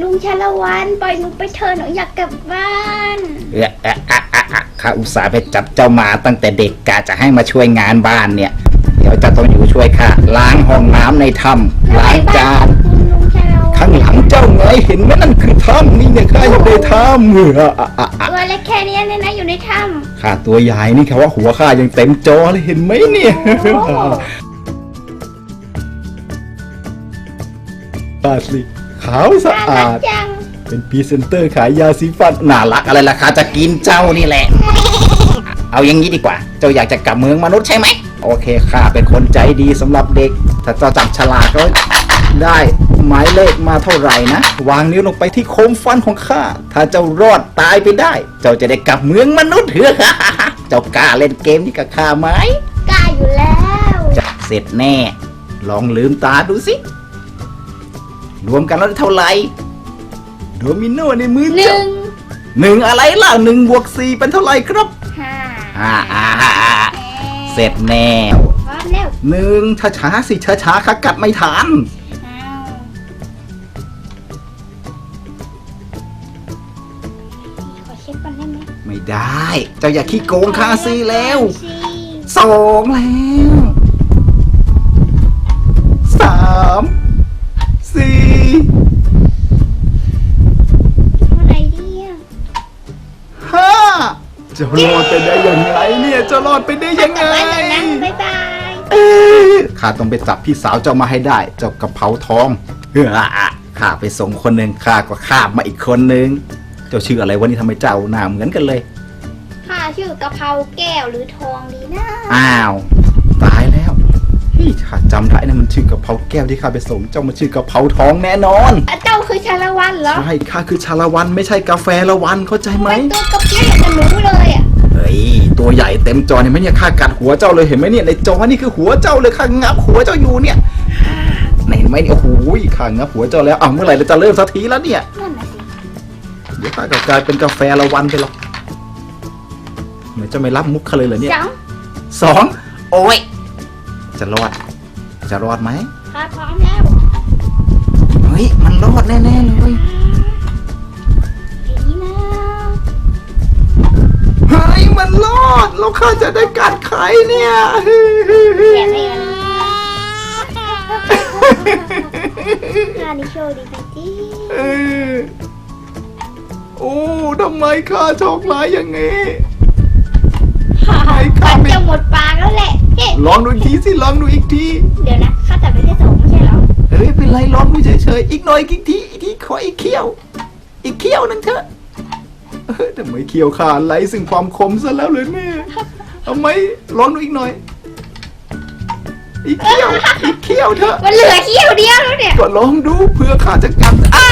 ลุงชาละวันปล่อยหนูไปเถอะหนูอยากกลับบ้านเอะอะอะอะอะข้าอุตส่าห์ไปจับเจ้าหมาตั้งแต่เด็กกะจะให้มาช่วยงานบ้านเนี่ย เดี๋ยวจะต้องอยู่ช่วยข้าล้างห้องน้ำในถ้ำล้างจาน คุณลุงชาละวันข้างหลังเจ้าไงเห็นไหมนั่นคือถ้ำนี่เนี่ยข้าอยู่ในถ้ำเอออะอะอะอะตัวเล็กแค่เนี้ยเนี่ยนะอยู่ในถ้ข้าตัวใหญ่นี่ค่ะว่าหัวข้ายังเต็มจอเลยเห็นไหมเนี่ยโอ้ตาสิ ขาวำสะน่ารัอากดจังเป็นพรีเซนเตอร์ขายยาสีฟันน่ารักอะไรล่ะคะจะกินเจ้านี่แหละ เอาอย่างนี้ดีกว่า เจ้าอยากจะกลับเมืองมนุษย์ใช่ไหม โอเคข้าเป็นคนใจดีสำหรับเด็ก ถ้าเจ้าจับฉลากก็ได้หมายเลขมาเท่าไหร่นะ วางนิ้วลงไปที่โคมฟันของข้า ถ้าเจ้ารอดตายไปได้ เจ้าจะได้กลับเมืองมนุษย์เถอะเจ้ากล้าเล่นเกมนี้กับข้าไหมกล้าอยู่แล้ว จะเสร็จแน่ ลองลืมตาดูสิ รวมกันแล้วได้เท่าไหร่โดมิโนในมือหนึ่เจ้างหนึ่งอะไรล่ะหนึ่งบวกสี่เป็นเท่าไหร่ครับห้าอ่าอ่าอ่าอ่าเสร็จแน่พร้อมแล้วหนึ่งช้าช้าๆสิช้าช้าๆข้ากัดไม่ทันอ้าวขอเช็คก่อนได้ไหมไม่ได้ เจ้าอย่าขี้โกงข้าสิแล้วสิสองแล้ว จะรอดไปได้ยังไงเนี่ยจะรอดไปได้ยังไงกลับบ้านก่อนนะบ๊ายบายเอ้ยข้าต้องไปจับพี่สาวเจ้ามาให้ได้ เจ้ากระเพราทองเฮ้ออะข้าไปส่งคนหนึ่งข้าก็ข้ามมาอีกคนหนึ่งเจ้าชื่ออะไรวะนี่ทำไมเจ้าหน้าเหมือนกันเลยข้าชื่อกะเพราแก้วหรือทองดีนะ อ้าว ตายแล้วนี่ข้าจำได้นะมันชื่อกระเพราแก้วที่ข้าไปส่งเจ้ามันชื่อกระเพราทองแน่นอนอะเจ้าคือชาละวันเหรอ ใช่ข้าคือชาละวันไม่ใช่กาแฟละวันเข้าใจไหมเป็นตัวกับเปี้ยอย่างกับหนูเลยอะเฮ้ยตัวใหญ่เต็มจอเนี่ยไหมเนี่ยข้ากัดหัวเจ้าเลยเห็นไหมเนี่ยในจอนี่คือหัวเจ้าเลยข้างับหัวเจ้าอยู่เนี่ยเห็นไหมเนี่ยโอ้โหข้างับหัวเจ้าแล้วอ้าวเมื่อไหร่เราจะเริ่มสักทีแล้วเนี่ยนั่นน่ะสิเดี๋ยวข้าก็กลายเป็นกาแฟละวันไปหรอกเหมือนจะไม่รับมุกเขาเลยเหรอเนี่ยสองสองโอ้ยจะรอด จะรอดไหมข้าพร้อมแล้วเฮ้ยมันรอดแน่ๆเลยดีนะเฮ้ยมันรอดแล้วข้าจะได้กัดใครเนี่ยแกะไม่กันข้านี่โชว์ดีจริงเออโอ้ทำไมข้าโชคร้ายอย่างนี้ข้าไอ้ข้าไม่จะหมดปากแล้วแห ละเฮ้ลองดูอีกทีสิลองดูอีกที เดี๋ยวนะข้าจับไปแค่สองไม่ใช่เหรอเอ้ยเป็นไรลองดูเฉยๆอีกหน่อยอีกทีอีกทีขออีกเขี้ยว อีกเขี้ยวหนึงเถอะเออทำไมเขี้ยวขาดไรซึ่งความคมซะแล้วเลยเนี่ยทำไมลองดูอีกหน่อย อีกเขี้ยว อีกเขี้ยวเถอะมันเหลือเขี้ยวเดียวแล้วเนี่ยก็ลองดูเพื่อข้าจะกลับอ้า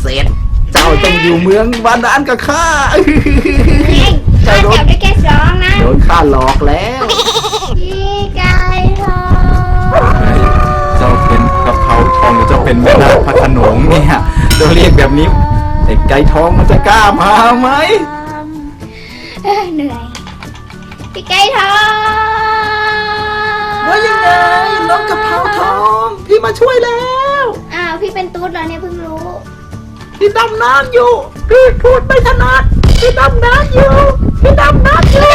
เสร็จ เจ้าต้องอยู่เมืองบาดาลกับข้าเฮ้ยข้าเจ้าโดจันบได้แค่สองนะ โดนข้าหลอกแล้ว หรือเจ้าเป็นแม่นาคพระโขนงเนี่ยจะเรียกแบบนี้ไอ้ไก่ทองมันจะกล้ามาไหมเอ้ยเหนื่อยพี่ไก่ทองว่ายังไงน้องกะเพราทองพี่มาช่วยแล้วอ้าวพี่เป็นตุ๊ดเหรอเนี่ยเพิ่งรู้ พี่ดำน้ำอยู่พี่พูดไม่ถนัดพี่ดำน้ำอยู่พี่ดำน้ำอยู่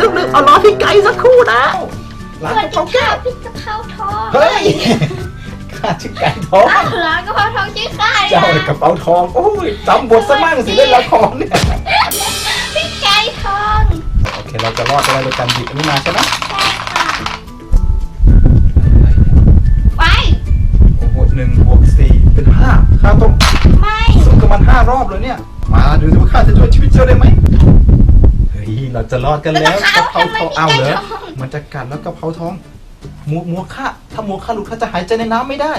ลืมลืมเอาล้อพี่ไก่สักครู่นะร้านสวัสกะเพดีราค่ะแก้วพี่กะเพราทองเฮ้ยข้าชื่อไก่ทอง อ้าวเหรอกะเพราทองชื่อข้าเจ้าเนี่ยกระเป๋าทอง โอ้ยจำบทซะมั่งสิเล่นละครเนี่ย พี่ไก่ทองโอเค เราจะรอดไปได้โดยการหยิบอันนี้มาใช่ไหมไปโอ้โหหนึ่งบวกสี่เป็นห้าข้าต้องไม่สู้กับมันห้ารอบเลยเนี่ย มาดูสิว่าข้าจะช่วยชีวิตเจ้าได้ไหม เฮ้ยเราจะรอดกันแล้วกระเพราทองเอาเหรอมันจะกัดแล้วกระเพราทองมัวมัวข้าถ้ามัวข้าหลุดข้าจะหายใจในน้ำไม่ได้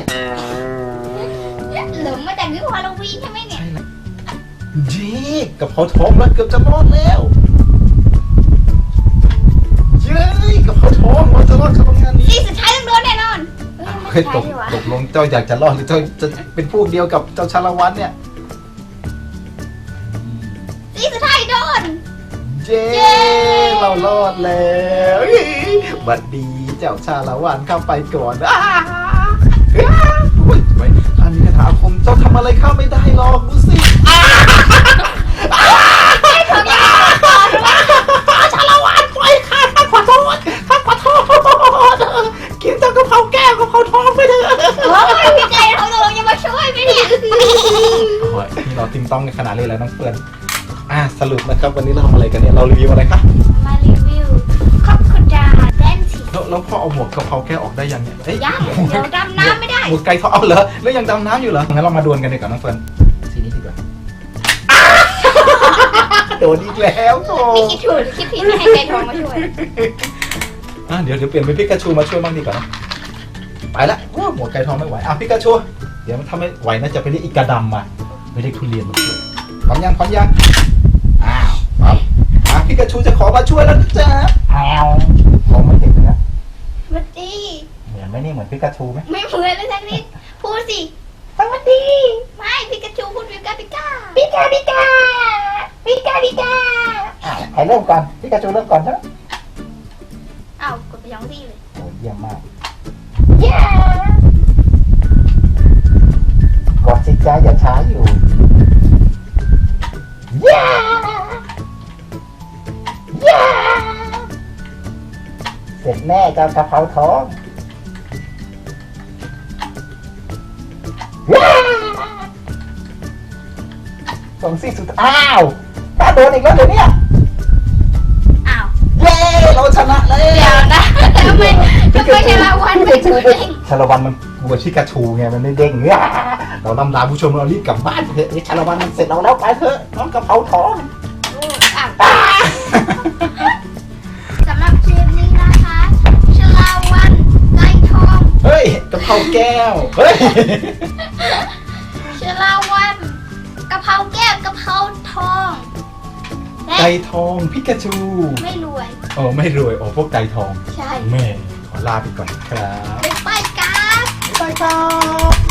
หลงมาจากวิวฮาโลวีนใช่ไหมเนี่ยใช่แล้วเย้กระเพราทองแล้วเกือบจะรอดแล้วเย้กระเพราทองเราจะรอดกับงานนี้ที่สุดท้ายต้องโดนแน่นอนเอ้ยไม่เฮ้ยใช่ตกดีกว่าตกลงเจ้าอยากจะรอดหรือเจ้าจะเป็นพวกเดียวกับเจ้าชาละวันเนี่ย เย้เย้ เรารอดแล้วบัดดีเจ้าชาละวันเข้าไปก่อนอ้าอ้าอุ๊ยไว้ข้ามีคาถาอาคมเจ้าทำอะไรข้าไม่ได้หรอกดูสิอ้าอ้าชาละวันปล่อยข้าข้าขอโทษข้าขอโทษกินเจ้ากะเพราแก้วกะเพราทองไปเถอะโอ้ยพี่ไก่ทองเราจะมาช่วยไหมเนี่ยโอ้ยนี่เราติมต้องกันขนาดเลยแล้วน้องเฟิร์น อะสรุปนะครับวันนี้เราทำอะไรกันเนี่ยเรารีวิวอะไรคะมารีวิวครอบครัวดาแดนสีแล้วแล้วพ่อเอาหมวกกะเพราแก้วออกได้ยังเนี่ยเอ้ยย่างเดี๋ยวดำน้ำไม่ได้หมวกไก่ทอดเอาเหรอแล้วยังดำน้ำอยู่เหรองั้นเรามาดวลกันดีกว่าน้องเฟิร์นสีนี้ดีกว่าโดนอีกแล้วโธ่นี่คิดถูกหรือคิดผิดไม่ให้ไก่ทองมาช่วยอะเดี๋ยวเดี๋ยวเปลี่ยนเป็นพิกาชูมาช่วยบ้างดีกว่านะไปละว้าวหมวกไก่ทองไม่ไหวอะพิกาชูเดี๋ยวถ้าไม่ไหวน่าจะไปเรียกอีกาดำมาไม่ได้ทุเรียนมาช่วยพร้อมยังพร้อมยังอ้าวพ ร้อมอะพิกาชูจะขอมาช่วยแล้วนะจ๊ะอ้าวมองไม่เห็นเลยนะสวัสดี เหมือนไหมนี่เหมือนพิกาชูไหมไม่เหมือนเลยสักนิดพูดสิสวัสดี ไม่พิกาจูพูดพิกาพิกาพิกาพิกาพิกาพิกาอะใครเริ่มก่อนพิกาชูเริ่มก่อนใช่ไหมอ้าวกดไปย้องที่เลยโอ้เยี่ยมมากเย้กดสิจ้าอย่าช้าอยู่เย้เย้ เสร็จแน่เจ้ากะเพราทองส่งซี่สุดอ้าวถ้าโดนอีกแล้วเดี๋ยวเนี้อ้าวเย้เราชนะแล้วเดี๋ยวนะทำไมทำไมชาละวันไม่ถึงเด้งชาละวันมันกลัวชิกาชูไงมันไม่เด้งเนี่ยเรานำลาผู้ชมเรารีบกลับบ้านเถอะนี่ชาละวันมันเสร็จเราแล้วไปเถอะน้องกะเพราทอง แก้ว เฮ้ยชาละวันกะเพราแก้วกะเพราทองและไก่ทองพิกาชูไม่รวย โอ้ไม่รวย โอ้พวกไก่ทอง ใช่แม่ขอลาไปก่อนครับ ไปไปกัน บ๊ายบายครับ